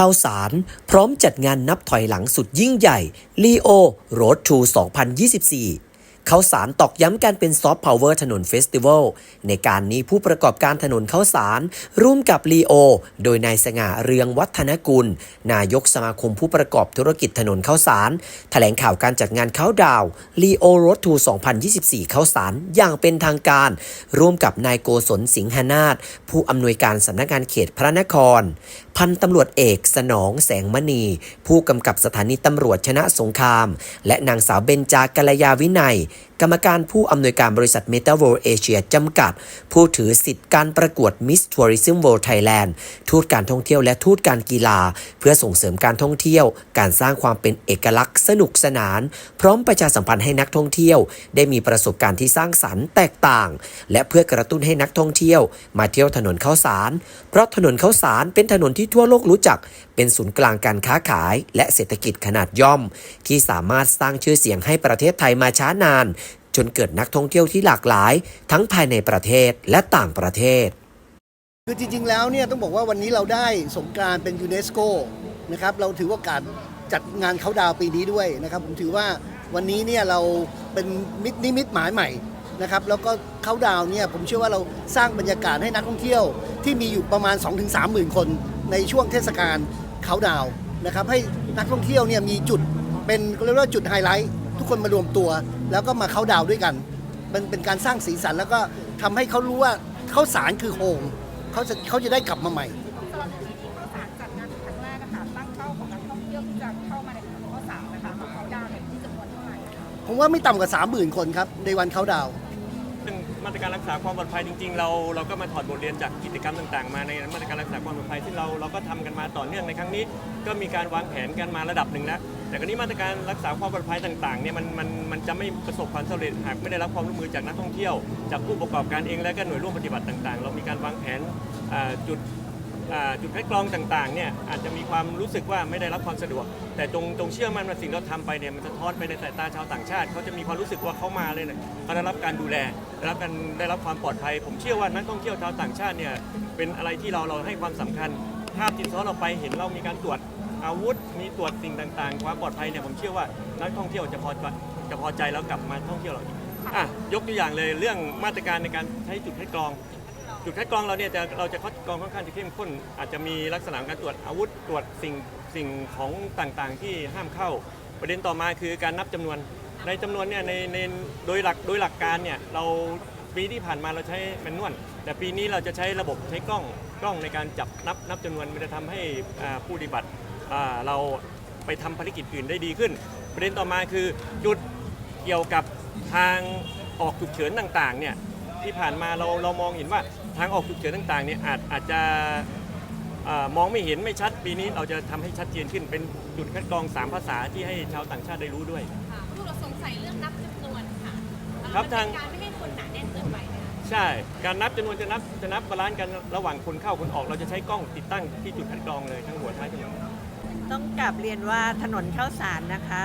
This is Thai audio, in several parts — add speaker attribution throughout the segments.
Speaker 1: ข่าวสาร พร้อมจัดงานนับถอยหลังสุดยิ่งใหญ่ Leo Road to 2024 ข้าวสารตอกย้ำการเป็นซอฟต์พาวเวอร์ถนนเฟสติวัลในการนี้ผู้ประกอบการถนนข้าวสาร ร่วมกับลีโอ โดยนายสง่าเรืองวัฒนกุล นายกสมาคมผู้ประกอบธุรกิจถนนข้าวสาร แถลงข่าวการจัดงานเข้าดาวลีโอรถทู 2024เข้าวสารอย่างเป็นทางการ ร่วมกับนายโกศลสิงหนาถผู้อำนวยการสำนักงานเขตพระนคร พันตำรวจเอกสนองแสงมณี ผู้กำกับสถานีตำรวจชนะสงคราม และนางสาวเบญจากัลยาวินัยกรรมการผู้อำนวยการบริษัท m e t a w o r l d Asia จำกัด ผู้ถือสิทธิ์การประกวด Miss Tourism World Thailand ทูตการท่องเที่ยวและทูตการกีฬา เพื่อส่งเสริมการท่องเที่ยว การสร้างความเป็นเอกลักษณ์สนุกสนาน พร้อมประชาสัมพันธ์ให้นักท่องเที่ยว ได้มีประสบการณ์ที่สร้างสรรค์แตกต่าง และเพื่อกระตุ้นให้นักท่องเที่ยว มาเที่ยวถนนข้าวสาร เพราะถนนข้าวสารเป็นถนนที่ทั่วโลกรู้จัก เป็นศูนย์กลางการค้าขาย และเศรษฐกิจขนาดย่อม ที่สามารถสร้างชื่อเสียงให้ประเทศไทยมาช้านานจนเกิดนักท่องเที่ยวที่หลากหลาย ทั้งภายในประเทศและต่างประเทศ
Speaker 2: คือจริง ๆ แล้วเนี่ยต้องบอกว่าวันนี้เราได้สงกานต์เป็นยูเนสโกนะครับเราถือโอกาสจัดงานเขาดาวปีนี้ด้วยนะครับผมถือว่าวันนี้เนี่ยเราเป็นมิตรนิมิตหมายใหม่นะครับแล้วก็เขาดาวเนี่ยผมเชื่อว่าเราสร้างบรรยากาศให้นักท่องเที่ยวที่มีอยู่ประมาณ 2-3 หมื่นคนในช่วงเทศกาลเขาดาวนะครับให้นักท่องเที่ยวเนี่ยมีจุดเป็นเรียกว่าจุดไฮไลท์ทุกคนมารวมตัว แล้วก็มาเขาดาวน์ด้วยกัน มันเป็นการสร้างสีสันแล้วก็ทำให้เขารู้ว่าข้าวสารคือโฮมเขาจะเขาจะได้กลับมาใหม่
Speaker 3: สำหรับปีนี้ข้าวสารจัดงานครั้งแรกอะค่ะตั้งเป้าของนักท่องเที่ยวที่จะเข้ามาในถนนข้าวสารนะคะของเขาดาวน์เนี่ยที่จำนวนเท่าไหร่อะคะ
Speaker 2: ผมว่าไม่ต่ำกว่า30,000คนครับในวันเขาดาวน์
Speaker 4: ซึ่ง มาตรการรักษาความปลอดภัยจริง ๆ เราเราก็มาถอดบทเรียนจากกิจกรรมต่าง ๆ มาในมาตรการรักษาความปลอดภัยที่เราเราก็ทำกันมาต่อเนื่องในครั้งนี้ ก็มีการวางแผนกันมาระดับหนึ่งแล้วแต่คราวนี้มาตรการรักษาความปลอดภัยต่างๆเนี่ยมันมันมันจะไม่ประสบความสำเร็จหากไม่ได้รับความร่วมมือจากนักท่องเที่ยว จากผู้ประกอบการเองและก็หน่วยร่วมปฏิบัติต่าง ๆ เรามีการวางแผนอ่าจุด จุดคัดกรองต่างๆเนี่ยอาจจะมีความรู้สึกว่าไม่ได้รับความสะดวก แต่จงจงเชื่อมั่นว่าสิ่งที่เราทำไปเนี่ยมันจะทอดไปในสายตาชาวต่างชาติเขาจะมีความรู้สึกว่าเขามาเลยเนี่ยเขาได้รับการดูแลได้รับการได้รับความปลอดภัย ผมเชื่อว่านักท่องเที่ยวชาวต่างชาติเนี่ยเป็นอะไรที่เราเราให้ความสำคัญภาพที่ซ้อนเราไปเห็นเรามีการตรวจอาวุธ มีตรวจสิ่งต่างๆ ความปลอดภัยเนี่ยผมเชื่อว่านักท่องเที่ยวจะพอจะพอใจแล้วกลับมาท่องเที่ยวเราอีกอะยกตัวอย่างเลยเรื่องมาตรการในการใช้จุดคัดกรอง จุดคัดกรองเราเนี่ยจะเราจะคัดกรองค่อนข้างจะเข้มข้น อาจจะมีลักษณะการตรวจอาวุธตรวจสิ่งสิ่งของต่างๆ ที่ห้ามเข้า ประเด็นต่อมาคือการนับจำนวน ในจำนวนเนี่ยในในโดยหลักโดยหลักการเนี่ยเราปีที่ผ่านมาเราใช้แมนนวลแต่ปีนี้เราจะใช้ระบบใช้กล้องกล้องในการจับนับนับจำนวนมันจะทำให้ผู้ปฏิบัติเราไปทำภารกิจอื่นได้ดีขึ้น ประเด็นต่อมาคือจุดเกี่ยวกับทางออกฉุกเฉินต่างๆเนี่ยที่ผ่านมาเราเรามองเห็นว่า ทางออกฉุกเฉินต่างๆเนี่ยอาจอาจจะเอ่อมองไม่เห็นไม่ชัดปีนี้เราจะทำให้ชัดเจนขึ้นเป็นจุดคัดกรอง 3 ภาษาที่ให้ชาวต่างชาติได้รู้ด้วย
Speaker 5: ค่ะผู้เราสงสัยเรื่องนับจำนวนค่ะ
Speaker 4: ครับ
Speaker 5: มันเป็น
Speaker 4: ทาง
Speaker 5: การไม่ให้คนหนาแน่นเกินไปนะคะ
Speaker 4: ใช่ การนับจำนวนจะนับจะนับบาลานซ์กันระหว่างคนเข้าคนออก เราจะใช้กล้องติดตั้งที่จุดคัดกรองเลยทั้งหัวท้ายถนน
Speaker 6: ต้องกลับเรียนว่าถนนข้าวสารนะคะ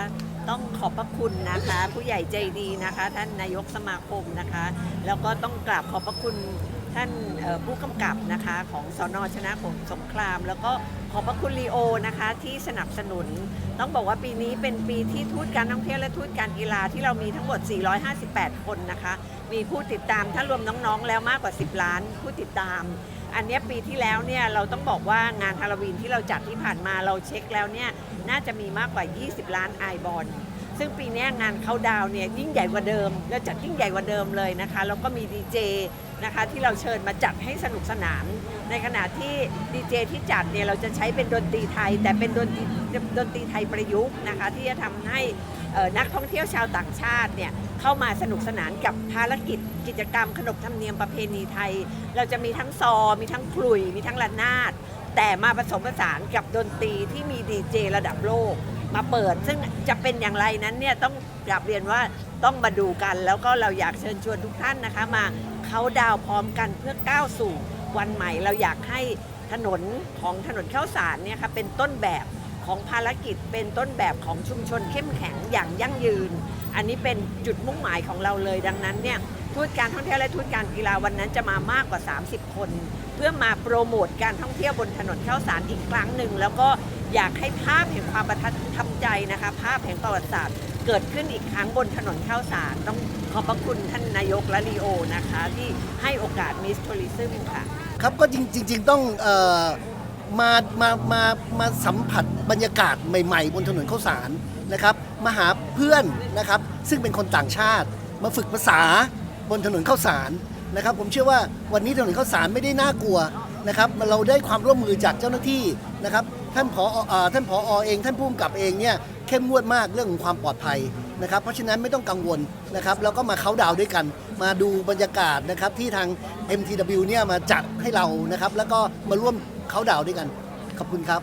Speaker 6: ต้องขอบพระคุณนะคะ ผู้ใหญ่ใจดีนะคะ ท่านนายกสมาคมนะคะ แล้วก็ต้องกราบขอบพระคุณ ท่านผู้กำกับนะคะของสอนอชนะของสงคราม แล้วก็ขอบพระคุณลีโอนะคะที่สนับสนุน ต้องบอกว่าปีนี้เป็นปีที่ทูตการท่องเที่ยวและทูตการกีฬาที่เรามีทั้งหมด 458 คนนะคะ มีผู้ติดตามถ้ารวมน้องๆ แล้วมากกว่า 10 ล้านผู้ติดตามอันนี้ปีที่แล้วเนี่ยเราต้องบอกว่างานฮาโลวีนที่เราจัดที่ผ่านมาเราเช็คแล้วเนี่ยน่าจะมีมากกว่า 20 ล้านไอบอลซึ่งปีนี้งานเขาดาวเนี่ยยิ่งใหญ่กว่าเดิม แล้วจัดยิ่งใหญ่กว่าเดิมเลยนะคะแล้วก็มีดีเจ นะคะที่เราเชิญมาจัดให้สนุกสนาน ในขณะที่ดีเจที่จัดเนี่ยเราจะใช้เป็นดนตรีไทย แต่เป็นดนตรีดนตรีไทยประยุกต์นะคะที่จะทำให้นักท่องเที่ยวชาวต่างชาติเนี่ยเข้ามาสนุกสนานกับภารกิจกิจกรรมขนบธรรมเนียมประเพณีไทย เราจะมีทั้งซอ มีทั้งคลุย มีทั้งระนาด แต่มาผสมผสานกับดนตรีที่มีดีเจระดับโลกมาเปิด ซึ่งจะเป็นอย่างไรนั้นเนี่ยต้องกลับเรียนว่าต้องมาดูกัน แล้วก็เราอยากเชิญชวนทุกท่านนะคะมา เขาดาวพร้อมกันเพื่อก้าวสู่วันใหม่ เราอยากให้ถนนของถนนข้าวสารเนี่ยค่ะเป็นต้นแบบของภารกิจเป็นต้นแบบของชุมชนเข้มแข็งอย่างยั่งยืน อันนี้เป็นจุดมุ่งหมายของเราเลย ดังนั้นเนี่ยทูตการท่องเที่ยวและทูตการกีฬาวันนั้นจะมามากกว่า 30 คน เพื่อมาโปรโมทการท่องเที่ยวบนถนนข้าวสารอีกครั้งหนึ่งแล้วก็อยากให้ภาพแห่งความประทับ ทับใจนะคะภาพแห่งประวัติศาสตร์เกิดขึ้นอีกครั้งบนถนนข้าวสาร ต้องขอบพระคุณท่านนายกและลีโอนะคะ ที่ให้โอกาสมิสทัวริซึมค่ะ
Speaker 2: ครับก็จริงจริง ๆ ต้องเออมามามามาสัมผัสบรรยากาศใหม่ ๆ บนถนนข้าวสารนะครับมาหาเพื่อนนะครับ ซึ่งเป็นคนต่างชาติ มาฝึกภาษาบนถนนข้าวสารนะครับ ผมเชื่อว่าวันนี้ถนนข้าวสารไม่ได้น่ากลัวนะครับเราได้ความร่วมมือจากเจ้าหน้าที่นะครับ ท่านผอเอ่อท่านผอเอง ท่านผู้กำกับเองเนี่ยเข้มงวดมากเรื่องของความปลอดภัยนะครับ เพราะฉะนั้นไม่ต้องกังวลนะครับแล้วก็มาเขาดาวด้วยกัน มาดูบรรยากาศนะครับที่ทาง MTW เนี่ยมาจัดให้เรานะครับ แล้วก็มาร่วมเขาดาวด้วยกัน ขอบคุณครับ